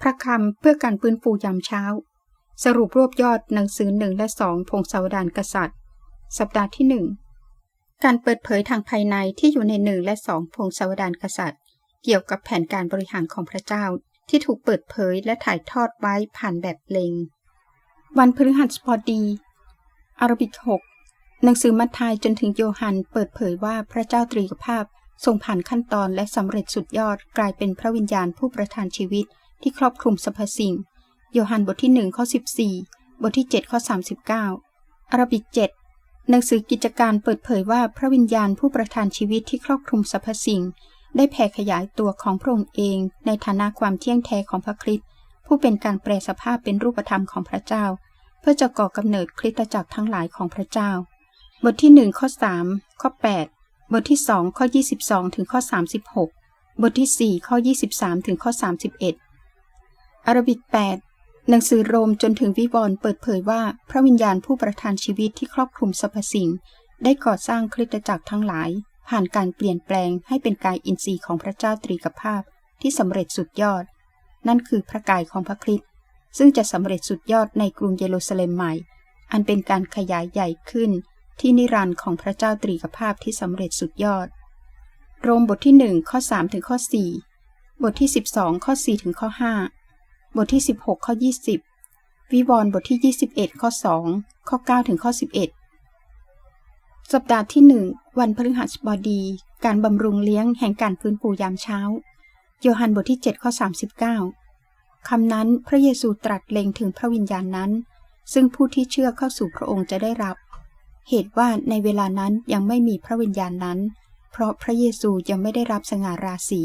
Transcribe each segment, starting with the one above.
พระคำเพื่อการฟื้นฟูยามเช้า สรุปรวบยอดหนังสือหนึ่งและสองพงศาวดารกษัตริย์ สัปดาห์ที่หนึ่งการเปิดเผยทางภายในที่อยู่ในหนึ่งและสองพงศาวดารกษัตริย์ เกี่ยวกับแผนการบริหารของพระเจ้าที่ถูกเปิดเผยและถ่ายทอดไว้ผ่านแบบเลง วันพฤหัสบดีอารบิกหกหนังสือมัทธิยจนถึงโยฮันเปิดเผยว่าพระเจ้าตรีกภาพทรงผ่านขั้นตอนและสำเร็จสุดยอดกลายเป็นพระวิญญาณผู้ประทานชีวิต ที่ครอบคลุมสรรพสิ่ง โยฮันบทที่ 1 ข้อ 14 บทที่ 7 ข้อ 39อารบิก7หนังสือกิจการเปิดเผยว่าพระวิญญาณผู้ประทานชีวิตที่ครอบคลุมสรรพสิ่ง ได้แผ่ขยายตัวของพระองค์เอง ในฐานะความเที่ยงแท้ของพระคริสต์ผู้เป็นการแปลสภาพเป็นรูปธรรมของพระเจ้า เพื่อจะก่อกำเนิดคริสตจักรทั้งหลายของพระเจ้า บทที่ 1 ข้อ 3 ข้อ 8 บทที่ 2 ข้อ 22 ถึงข้อ 36 บทที่ 4 ข้อ 23 ถึงข้อ 31 อารบิก8หนังสือโรมจนถึงวิวรณ์เปิดเผยว่าพระวิญญาณผู้ประทานชีวิตที่ครอบคลุมสรรพสิ่ง ได้ก่อสร้างคริสตจักรทั้งหลาย ผ่านการเปลี่ยนแปลงให้เป็นกายอินทรีย์ของพระเจ้าตรีกภาพที่สำเร็จสุดยอด นั่นคือพระกายของพระคริสต์ซึ่งจะสำเร็จสุดยอดในกรุงเยรูซาเล็มใหม่ อันเป็นการขยายใหญ่ขึ้น ที่นิรันดร์ของพระเจ้าตรีกภาพที่สำเร็จสุดยอด โรมบทที่ 1 ข้อ3ถึงข้อ4บทที่ 12 ข้อ4ถึงข้อ5 บทที่ 16 ข้อ 20 วิวรณ์บทที่ 21 ข้อ 2 ข้อ 9 ถึงข้อ 11 สัปดาห์ที่ 1 วันพฤหัสบดี การบำรุงเลี้ยงแห่งการฟื้นฟูยามเช้า โยฮันบทที่ 7 ข้อ 39 คำนั้นพระเยซูตรัสเล็งถึงพระวิญญาณนั้น ซึ่งผู้ที่เชื่อเข้าสู่พระองค์จะได้รับ เหตุว่าในเวลานั้นยังไม่มีพระวิญญาณนั้น เพราะพระเยซูยังไม่ได้รับสง่าราศี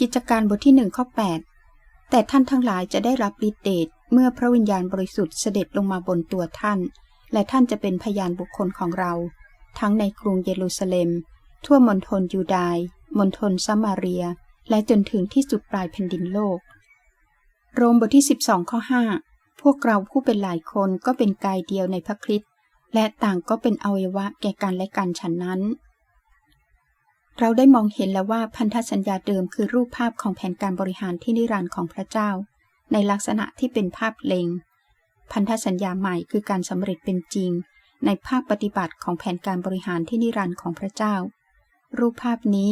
กิจการบทที่1ข้อ8 แต่ท่านทั้งหลายจะได้รับฤทธิเดชเมื่อพระวิญญาณบริสุทธิ์เสด็จลงมาบนตัวท่าน และท่านจะเป็นพยานบุคคลของเรา ทั้งในกรุงเยรูซาเล็ม ทั่วมณฑลยูดายมณฑลซามาเรีย และจนถึงที่สุดปลายแผ่นดินโลก โรมบทที่ 12ข้อ5พวกเราผู้เป็นหลายคนก็เป็นกายเดียวในพระคริสต์และต่างก็เป็นอวัยวะแก่กันและกันฉันนั้น เราได้มองเห็นแล้วว่าพันธสัญญาเดิมคือรูปภาพของแผนการบริหารที่นิรันดร์ของพระเจ้า ในลักษณะที่เป็นภาพเล็งพันธสัญญาใหม่คือการสำเร็จเป็นจริง ในภาพปฏิบัติของแผนการบริหารที่นิรันดร์ของพระเจ้า รูปภาพนี้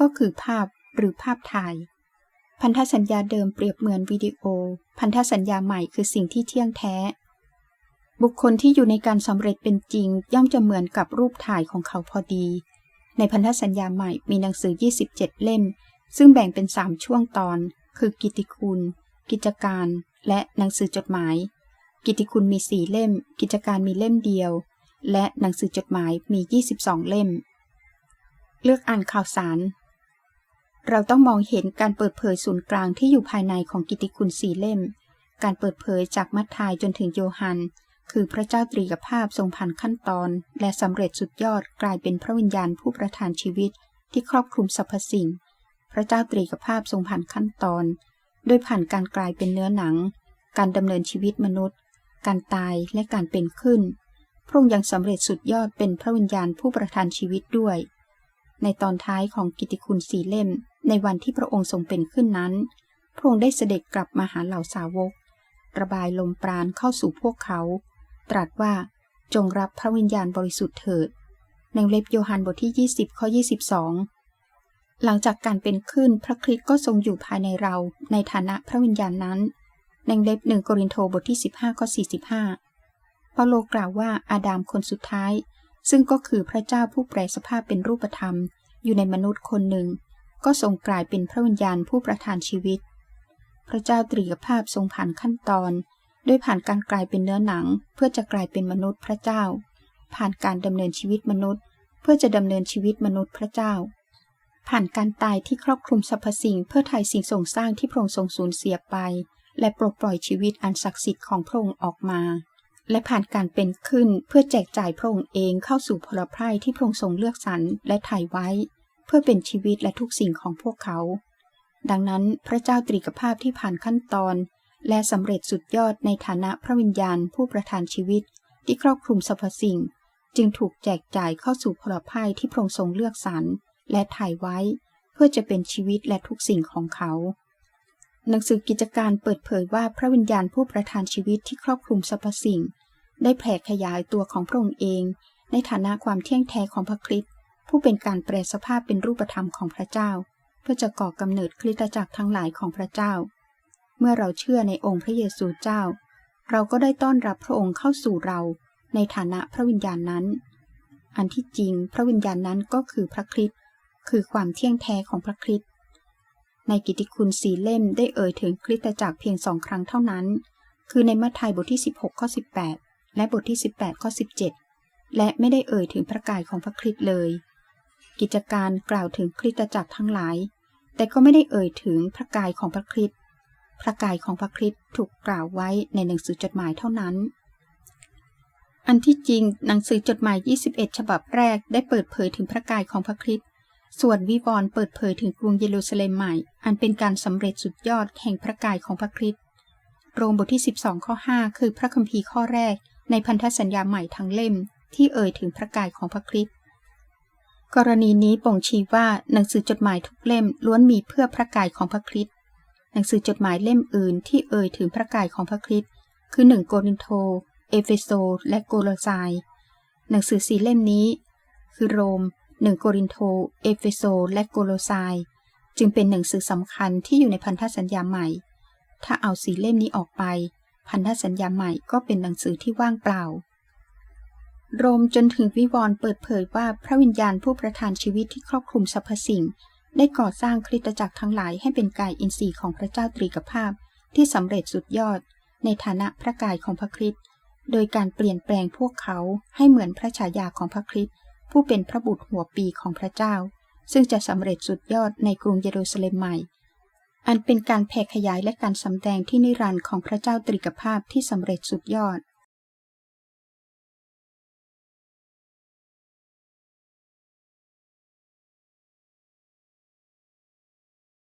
ก็คือภาพหรือภาพถ่าย พันธสัญญาเดิมเปรียบเหมือนวิดีโอ พันธสัญญาใหม่คือสิ่งที่เที่ยงแท้ บุคคลที่อยู่ในการสำเร็จเป็นจริง ย่อมจะเหมือนกับรูปถ่ายของเขาพอดี ในพันธสัญญาใหม่มีหนังสือ 27 เล่ม ซึ่งแบ่งเป็น 3 ช่วงตอน คือกิติคุณ กิจการ และหนังสือจดหมาย กิติคุณมี4เล่ม กิจการมีเล่มเดียว และหนังสือจดหมายมี 22 เล่ม เลือกอ่านข่าวสาร เราต้องมองเห็นการเปิดเผยศูนย์กลางที่อยู่ภายในของกิติคุณสีเล่ม การเปิดเผยจากมัทธิยจนถึงโยฮัน คือพระเจ้าตรีกภาพทรงผ่านขั้นตอน และสำเร็จสุดยอดกลายเป็นพระวิญญาณผู้ประทานชีวิตที่ครอบคลุมสรรพสิ่ง พระเจ้าตรีกภาพทรงผ่านขั้นตอนด้วยผ่านการกลายเป็นเนื้อหนัง การดำเนินชีวิตมนุษย์ การตายและการเป็นขึ้น พระองค์ยังสำเร็จสุดยอดเป็นพระวิญญาณผู้ประทานชีวิตด้วย ในตอนท้ายของกิติคุณสีเล่ม ในวันที่พระองค์ทรงเป็นขึ้นนั้น พระองค์ได้เสด็จกลับมาหาเหล่าสาวก ระบายลมปราณเข้าสู่พวกเขา ตรัสว่า จงรับพระวิญญาณบริสุทธิ์เถิด ในเล็บโยฮันบทที่ 20 ข้อ 22 หลังจากการเป็นขึ้นพระคริสต์ก็ทรงอยู่ภายในเราในฐานะพระวิญญาณนั้น ในเล็บหนึ่งโกรินโทบทที่ 15 ข้อ 45เปาโลกล่าวว่าอาดามคนสุดท้าย ซึ่งก็คือพระเจ้าผู้แปลสภาพเป็นรูปธรรม อยู่ในมนุษย์คนหนึ่ง ก็ทรงกลายเป็นพระวิญญาณผู้ประทานชีวิต พระเจ้าตรีภาพทรงผ่านขั้นตอน ด้วยผ่านการกลายเป็นเนื้อหนัง เพื่อจะกลายเป็นมนุษย์พระเจ้า ผ่านการดำเนินชีวิตมนุษย์ เพื่อจะดำเนินชีวิตมนุษย์พระเจ้า ผ่านการตายที่ครอบคลุมสรรพสิ่ง เพื่อไถ่สิ่งทรงสร้างที่พระองค์ทรงสูญเสียไป และปลดปล่อยชีวิตอันศักดิ์สิทธิ์ของพระองค์ออกมา และผ่านการเป็นขึ้นเพื่อแจกจ่ายพระองค์เองเข้าสู่พลไพร่ที่พระองค์ทรงเลือกสรรและไถ่ไว้ เพื่อเป็นชีวิตและทุกสิ่งของพวกเขา ดังนั้นพระเจ้าตรีกภาพที่ผ่านขั้นตอน และสำเร็จสุดยอดในฐานะพระวิญญาณผู้ประทานชีวิต ที่ครอบคลุมสรรพสิ่ง จึงถูกแจกจ่ายเข้าสู่พลภัยที่พระองค์ทรงเลือกสรรและถ่ายไว้ เพื่อจะเป็นชีวิตและทุกสิ่งของเขา หนังสือกิจการเปิดเผยว่าพระวิญญาณผู้ประทานชีวิตที่ครอบคลุมสรรพสิ่ง ได้แผ่ขยายตัวของพระองค์เอง ในฐานะความเที่ยงแท้ของพระคริสต์ผู้เป็นการแปลสภาพเป็นรูปธรรมของพระเจ้า เพื่อจะก่อกำเนิดคริสตจักรทั้งหลายของพระเจ้า เมื่อเราเชื่อในองค์พระเยซูเจ้า เราก็ได้ต้อนรับพระองค์เข้าสู่เราในฐานะพระวิญญาณนั้น อันที่จริงพระวิญญาณนั้นก็คือพระคริสต์คือความเที่ยงแท้ของพระคริสต์ในกิตติคุณสีเล่มได้เอ่ยถึงคริสตจักรเพียงสองครั้งเท่านั้น คือในมัทธิวบทที่ 16ข้อ18 และบทที่ 18ข้อ17 และไม่ได้เอ่ยถึงพระกายของพระคริสต์เลย กิจการกล่าวถึงคริสตจักรทั้งหลาย แต่ก็ไม่ได้เอ่ยถึงพระกายของพระคริสต์ พระกายของพระคริสต์ถูกกล่าวไว้ในหนังสือจดหมายเท่านั้น อันที่จริงหนังสือจดหมาย 21 ฉบับแรกได้เปิดเผยถึงพระกายของพระคริสต์ส่วนวิวรณ์เปิดเผยถึงกรุงเยรูซาเล็มใหม่ อันเป็นการสำเร็จสุดยอดแห่งพระกายของพระคริสต์โรมบทที่ 12 ข้อ 5 คือพระคัมภีร์ข้อแรก ในพันธสัญญาใหม่ทั้งเล่ม ที่เอ่ยถึงพระกายของพระคริสต์กรณีนี้บ่งชี้ว่าหนังสือจดหมายทุกเล่มล้วนมีเพื่อพระกายของพระคริสต์ หนังสือจดหมายเล่มอื่นที่เอ่ยถึงพระกายของพระคริสต์คือหนึ่งโกรินโตเอเฟโซ และโกโลไซหนังสือสี่เล่มนี้ คือโรมหนึ่งโกรินโตเอเฟโซ และโกโลไซจึงเป็นหนังสือสำคัญที่อยู่ในพันธสัญญาใหม่ ถ้าเอาสีเล่มนี้ออกไป พันธสัญญาใหม่ก็เป็นหนังสือที่ว่างเปล่า โรมจนถึงวิวรณ์เปิดเผยว่าพระวิญญาณผู้ประทานชีวิตที่ครอบคลุมสรรพสิ่ง ได้ก่อสร้างคริสตจักรทั้งหลายให้เป็นกายอินทรีย์ของพระเจ้าตรีกภาพที่สำเร็จสุดยอด ในฐานะพระกายของพระคริสต์โดยการเปลี่ยนแปลงพวกเขาให้เหมือนพระฉายาของพระคริสต์ผู้เป็นพระบุตรหัวปีของพระเจ้า ซึ่งจะสำเร็จสุดยอดในกรุงเยรูซาเล็มใหม่ อันเป็นการแผ่ขยายและการสำแดงที่นิรันดร์ของพระเจ้าตรีกภาพที่สำเร็จสุดยอด